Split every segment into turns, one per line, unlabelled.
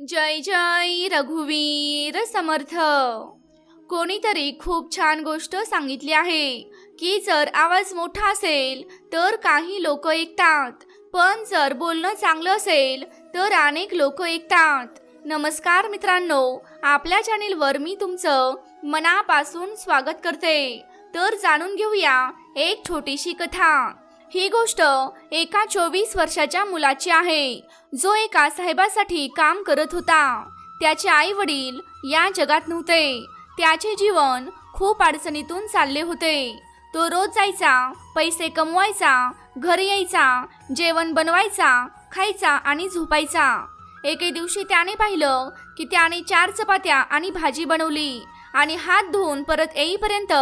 जय जय रघुवीर समर्थ. कोणीतरी खूप छान गोष्ट सांगितली आहे की जर आवाज मोठा असेल तर काही लोक ऐकतात पण जर बोलणं चांगलं असेल तर अनेक लोक ऐकतात. नमस्कार मित्रांनो आपल्या चॅनेलवर मी तुमचं मनापासून स्वागत करते. तर जाणून घेऊया एक छोटीशी कथा. ही गोष्ट एका चोवीस वर्षाच्या मुलाची आहे. जो एका साहेबासाठी काम करत होता. त्याचे आई वडील या जगात नव्हते. त्याचे जीवन खूप अडचणीतून चालले होते. तो रोज जायचा पैसे कमवायचा घरी यायचा जेवण बनवायचा खायचा आणि झोपायचा. एके दिवशी त्याने पाहिलं की त्याने चार चपात्या आणि भाजी बनवली आणि हात धुवून परत येईपर्यंत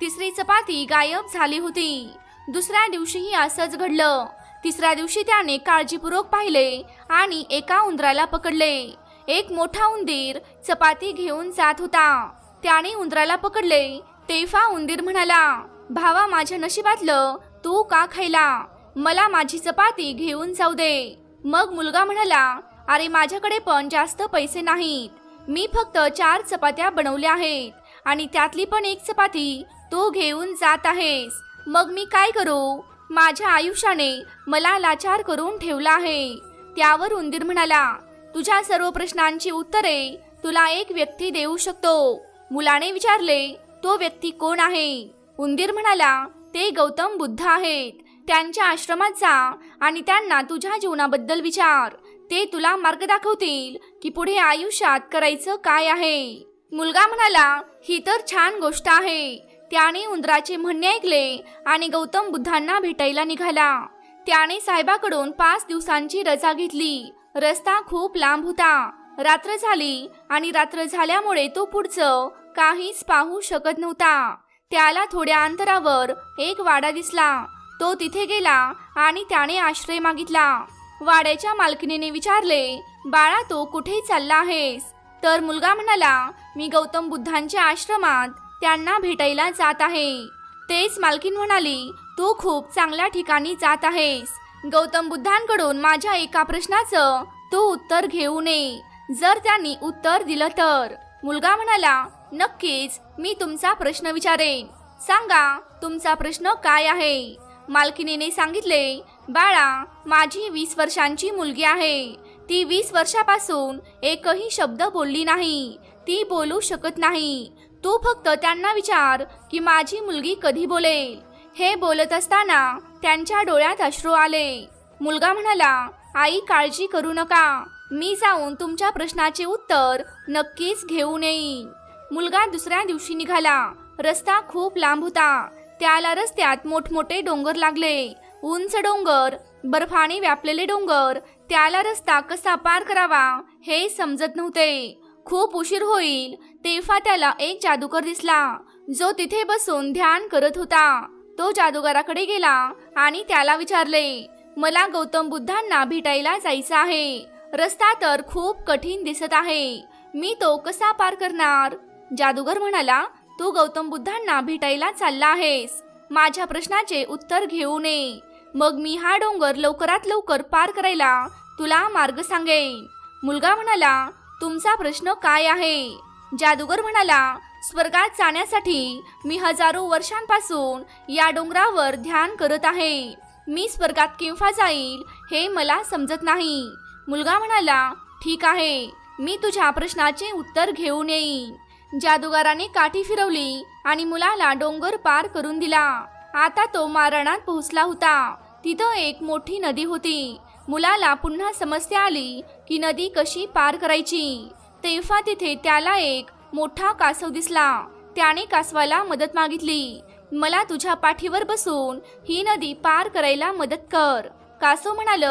तिसरी चपाती गायब झाली होती. दुसऱ्या दिवशीही असंच घडलं. तिसऱ्या दिवशी त्याने काळजीपूर्वक पाहिले आणि एका उंदराला पकडले. एक मोठा उंदीर चपाती घेऊन जात होता. त्याने उंदराला पकडले. तेव्हा उंदीर म्हणाला भावा माझ्या नशिबातलं तू का खायला? मला माझी चपाती घेऊन जाऊ दे. मग मुलगा म्हणाला अरे माझ्याकडे पण जास्त पैसे नाहीत. मी फक्त चार चपात्या बनवल्या आहेत आणि त्यातली पण एक चपाती तू घेऊन जात आहेस. मग मी काय करू? माझ्या आयुष्याने मला लाचार करून ठेवला आहे. त्यावर उंदीर म्हणाला तुझ्या सर्व प्रश्नांची उत्तरे तुला एक व्यक्ती देऊ शकतो. मुलाने विचारले तो व्यक्ती कोण आहे? उंदीर म्हणाला ते गौतम बुद्ध आहेत. त्यांच्या आश्रमात जा आणि त्यांना तुझ्या जीवनाबद्दल विचार. ते तुला मार्ग दाखवतील की पुढे आयुष्यात करायचं काय आहे. मुलगा म्हणाला ही तर छान गोष्ट आहे. त्याने उंदराचे म्हणणे ऐकले आणि गौतम बुद्धांना भेटायला निघाला. त्याने साहेबाकडून पाच दिवसांची रजा घेतली. रस्ता खूप लांब होता. रात्र झाली आणि रात्र झाल्यामुळे तो पुढचं काहीच पाहू शकत नव्हता. त्याला थोड्या अंतरावर एक वाडा दिसला. तो तिथे गेला आणि त्याने आश्रय मागितला. वाड्याच्या मालकिनीने विचारले बाळा तो कुठे चालला आहेस? तर मुलगा म्हणाला मी गौतम बुद्धांच्या आश्रमात त्यांना भेटायला जात आहे. तेच मालकीन म्हणाली तू खूप चांगल्या ठिकाणी जात आहेस. गौतम बुद्धांकडून माझ्या एका प्रश्नाचं तू उत्तर घेऊ नये. जर त्यांनी उत्तर दिलं तर. मुलगा म्हणाला नक्कीच मी तुमचा प्रश्न विचारेन. सांगा तुमचा प्रश्न काय आहे? मालकिनीने सांगितले बाळा माझी वीस वर्षांची मुलगी आहे. ती वीस वर्षापासून एकही शब्द बोलली नाही. ती बोलू शकत नाही. तू फक्त त्यांना विचार की माझी मुलगी कधी बोलेल? हे बोलत असताना त्यांच्या डोळ्यात अश्रू आले. मुलगा म्हणाला आई काळजी करू नका. मी जाऊन तुमच्या प्रश्नाचे उत्तर नक्कीच घेऊन येईन. मुलगा दुसऱ्या दिवशी निघाला. रस्ता खूप लांब होता. त्याला रस्त्यात मोठमोठे डोंगर लागले. उंच डोंगर बर्फाने व्यापलेले डोंगर. त्याला रस्ता कसा पार करावा हे समजत नव्हते. खूप उशीर होईल. तेव्हा त्याला एक जादूकर दिसला. जो तिथे बसून ध्यान करत होता. तो जादूगाराकडे गेला आणि त्याला विचारले मला गौतम बुद्धांना भेटायला जायचं आहे. रस्ता तर खूप कठीण दिसत आहे. मी तो कसा पार करणार? जादूगर म्हणाला तू गौतम बुद्धांना भेटायला चालला आहेस. माझ्या प्रश्नाचे उत्तर घेऊ नये. मग मी हा डोंगर लवकरात लवकर पार करायला तुला मार्ग सांगेन. मुलगा म्हणाला तुमचा प्रश्न काय आहे? जादूगर म्हणाला स्वर्गात जाण्यासाठी मी हजारो वर्षांपासून या डोंगरावर ध्यान करत आहे. मी स्वर्गात केव्हा जाईल हे मला समजत नाही. मुलगा म्हणाला ठीक आहे मी तुझ्या प्रश्नाचे उत्तर घेऊन येईन. जादूगाराने काठी फिरवली आणि मुलाला डोंगर पार करून दिला. आता तो मारणात पोहोचला होता. तिथं एक मोठी नदी होती. मुलाला पुन्हा समस्या आली की नदी कशी पार करायची? तेव्हा तिथे त्याला एक मोठा कासव दिसला. त्याने कासवाला मदत मागितली. मला तुझ्या पाठीवर बसून ही नदी पार करायला मदत कर. कासव म्हणाल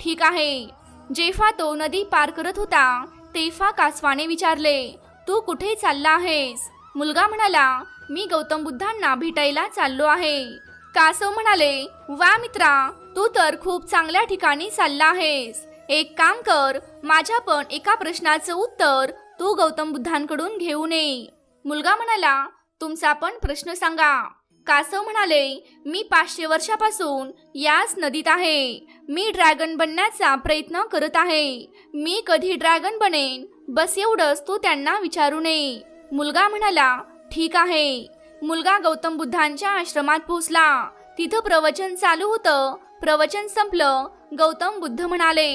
ठीक आहे. जेव्हा तो नदी पार करत होता तेव्हा कासवाने विचारले तू कुठे चालला आहेस? मुलगा म्हणाला मी गौतम बुद्धांना भेटायला चाललो आहे. कासव म्हणाले वा मित्रा तू तर खूप चांगल्या ठिकाणी चालला आहेस. एक काम कर माझ्या पण एका प्रश्नाचं उत्तर तू गौतम बुद्धांकडून घेऊ नये मुलगा म्हणाला तुमचा पण प्रश्न सांगा. कासव म्हणाले मी पाचशे वर्षापासून याच नदीत आहे. मी ड्रॅगन बनण्याचा प्रयत्न करत आहे. मी कधी ड्रॅगन बनेन बस एवढंच तू त्यांना विचारू नये मुलगा म्हणाला ठीक आहे. मुलगा गौतम बुद्धांच्या आश्रमात पोहोचला. तिथं प्रवचन चालू होतं. प्रवचन संपलं. गौतम बुद्ध म्हणाले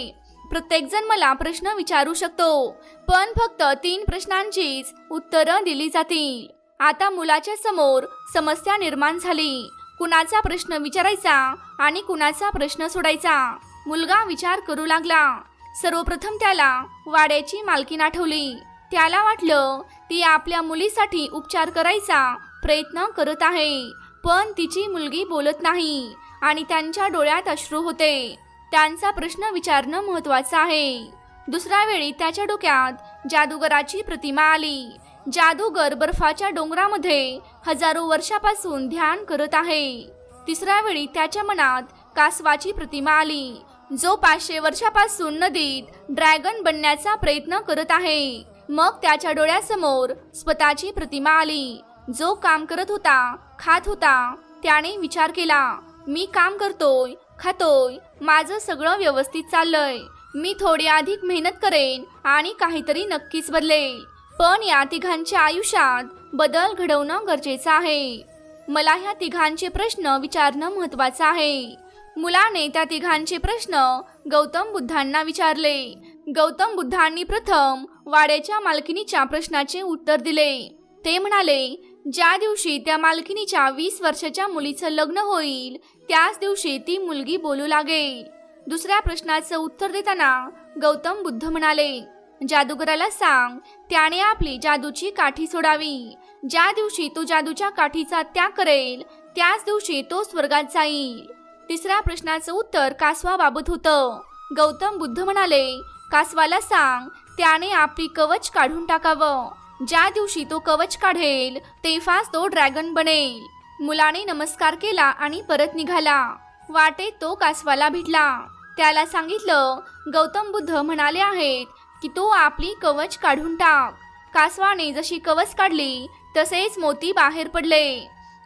प्रत्येकजण मला प्रश्न विचारू शकतो पण फक्त तीन प्रश्नांचीच उत्तरं दिली जातील. आता मुलाच्या समोर समस्या निर्माण झाली. कुणाचा प्रश्न विचारायचा आणि कुणाचा प्रश्न सोडायचा? मुलगा विचार करू लागला. सर्वप्रथम त्याला वाड्याची मालकीण आठवली त्याला वाटलं ती आपल्या मुलीसाठी उपचार करायचा प्रयत्न करत आहे पण तिची मुलगी बोलत नाही. आणि त्यांच्या डोळ्यात अश्रू होते. त्यांचा प्रश्न विचारणं महत्वाचं आहे. दुसऱ्या वेळी त्याच्या डोक्यात जादूगराची प्रतिमा आली. जादूगर बर्फाच्या डोंगरामध्ये हजारो वर्षापासून ध्यान करत आहे. तिसऱ्या वेळी त्याच्या मनात कासवाची प्रतिमा आली. जो पाचशे वर्षापासून नदीत ड्रॅगन बनण्याचा प्रयत्न करत आहे. मग त्याच्या डोळ्यासमोर स्वतःची प्रतिमा आली. जो काम करत होता खात होता त्याने विचार केला. मी काम करतोय खातोय माझं सगळं व्यवस्थित चाललंय. मी थोडी अधिक मेहनत करेन आणि काहीतरी नक्कीच बदलेल. पण या तिघांच्या आयुष्यात बदल घडवणं गरजेचं आहे. मला ह्या तिघांचे प्रश्न विचारणं महत्वाचं आहे. मुलाने त्या तिघांचे प्रश्न गौतम बुद्धांना विचारले. गौतम बुद्धांनी प्रथम वाड्याच्या मालकिनीच्या प्रश्नाचे उत्तर दिले. ते म्हणाले ज्या दिवशी त्या मालकिनीच्या वीस वर्षाच्या मुलीचं लग्न होईल त्याच दिवशी ती मुलगी बोलू लागेल. दुसऱ्या प्रश्नाचं उत्तर देताना गौतम बुद्ध म्हणाले जादूगराला सांग त्याने आपली जादूची काठी सोडावी. ज्या दिवशी तो जादूच्या काठीचा त्याग करेल त्याच दिवशी तो स्वर्गात जाईल. तिसऱ्या प्रश्नाचं उत्तर कासवाबाबत होतं. गौतम बुद्ध म्हणाले कासवाला सांग त्याने आपली कवच काढून टाकावं. ज्या दिवशी तो कवच काढेल तेव्हाच तो ड्रॅगन बनेल. मुलाने नमस्कार केला आणि परत निघाला. वाटेत तो कासवाला भेटला. त्याला सांगितलं गौतम बुद्ध म्हणाले आहेत की तो आपली कवच काढून टाक. कासवाने जशी कवच काढली तसेच मोती बाहेर पडले.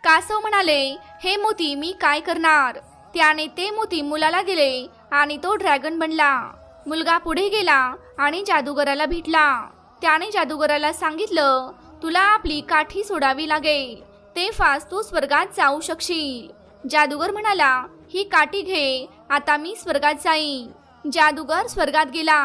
कासव म्हणाले हे मोती मी काय करणार? त्याने ते मोती मुलाला दिले आणि तो ड्रॅगन बनला. मुलगा पुढे गेला आणि जादूगराला भेटला. त्याने जादूगराला सांगितलं तुला आपली काठी सोडावी लागेल. ते फास तू स्वर्गात जाऊ शकशील. जादूगर म्हणाला ही काठी घे आता मी स्वर्गात जाईन. जादूगर स्वर्गात गेला.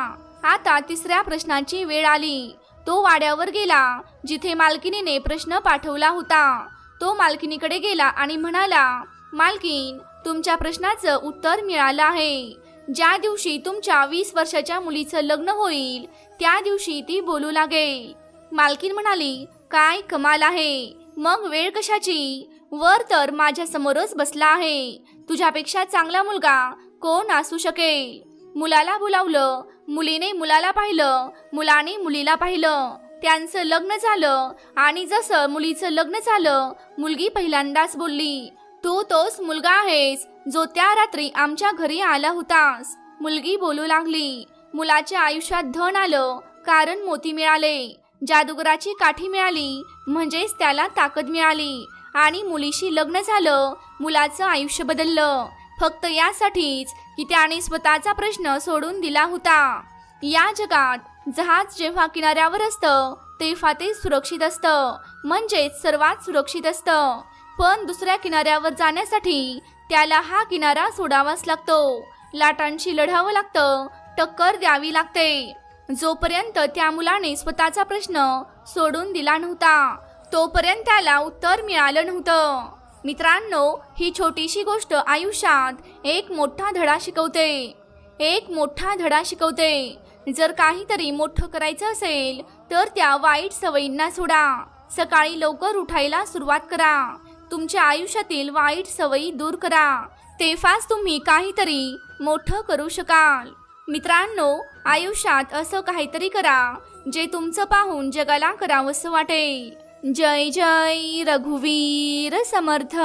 आता तिसऱ्या प्रश्नाची वेळ आली. तो वाड्यावर गेला जिथे मालकिनीने प्रश्न पाठवला होता. तो मालकिनीकडे गेला आणि म्हणाला मालकीन तुमच्या प्रश्नाचं उत्तर मिळालं आहे. ज्या दिवशी तुमच्या वीस वर्षाच्या मुलीचं लग्न होईल त्या दिवशी ती बोलू लागेल. मालकीन म्हणाली काय कमाल आहे. मग वेळ कशाची? वर तर माझ्या समोरच बसला आहे. तुझ्यापेक्षा चांगला मुलगा कोण असू शकेल? मुलाला बोलावलं मुलीने मुलाला पाहिलं मुलाने मुलीला पाहिलं. त्यांचं लग्न झालं आणि जसं मुलीचं लग्न झालं मुलगी पहिल्यांदाच बोलली तू तोच मुलगा आहेस जो त्या रात्री आमच्या घरी आला होतास. मुलगी बोलू लागली. मुलाच्या आयुष्यात धन आलं कारण मोती मिळाले. जादूगराची काठी मिळाली म्हणजेच त्याला ताकद मिळाली. आणि मुलीशी लग्न झालं मुलाचं आयुष्य बदललं. फक्त यासाठीच की त्याने स्वतःचा प्रश्न सोडून दिला होता. या जगात जहाज जेव्हा किनाऱ्यावर असतं तेव्हा ते सुरक्षित असतं. म्हणजेच सर्वात सुरक्षित असतं. पण दुसऱ्या किनाऱ्यावर जाण्यासाठी त्याला हा किनारा सोडावाच लागतो. लाटांशी लढावं लागतं. टक्कर द्यावी लागते. जोपर्यंत त्या मुलाने स्वतःचा प्रश्न सोडून दिला नव्हता तोपर्यंत त्याला उत्तर मिळालं नव्हतं. मित्रांनो ही छोटीशी गोष्ट आयुष्यात एक मोठा धडा शिकवते. एक मोठा धडा शिकवते. जर काहीतरी मोठं करायचं असेल तर त्या वाईट सवयींना सोडा. सकाळी लवकर उठायला सुरुवात करा. तुमच्या आयुष्यातील वाईट सवयी दूर करा. तेव्हाच तुम्ही काहीतरी मोठं करू शकाल. मित्रांनो आयुष्यात असं काहीतरी करा जे तुमचं पाहून जगाला करावंसं वाटेल. जय जय रघुवीर समर्थ.